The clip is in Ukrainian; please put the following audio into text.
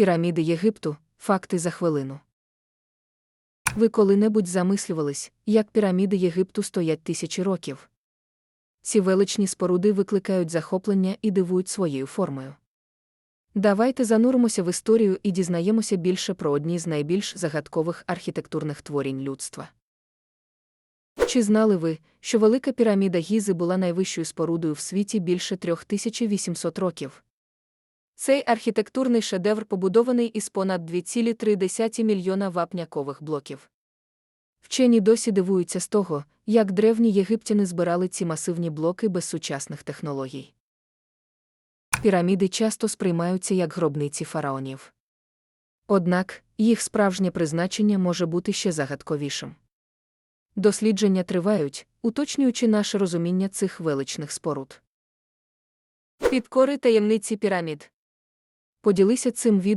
Піраміди Єгипту факти за хвилину. Ви коли-небудь замислювались, як піраміди Єгипту стоять тисячі років? Ці величні споруди викликають захоплення і дивують своєю формою. Давайте зануримося в історію і дізнаємося більше про одні з найбільш загадкових архітектурних творінь людства. Чи знали ви, що Велика піраміда Гізи була найвищою спорудою в світі більше 3800 років? Цей архітектурний шедевр побудований із понад 2,3 мільйона вапнякових блоків. Вчені досі дивуються з того, як древні єгиптяни збирали ці масивні блоки без сучасних технологій. Піраміди часто сприймаються як гробниці фараонів. Однак, їх справжнє призначення може бути ще загадковішим. Дослідження тривають, уточнюючи наше розуміння цих величних споруд. Підкори таємниці пірамід. Поділися цим відео.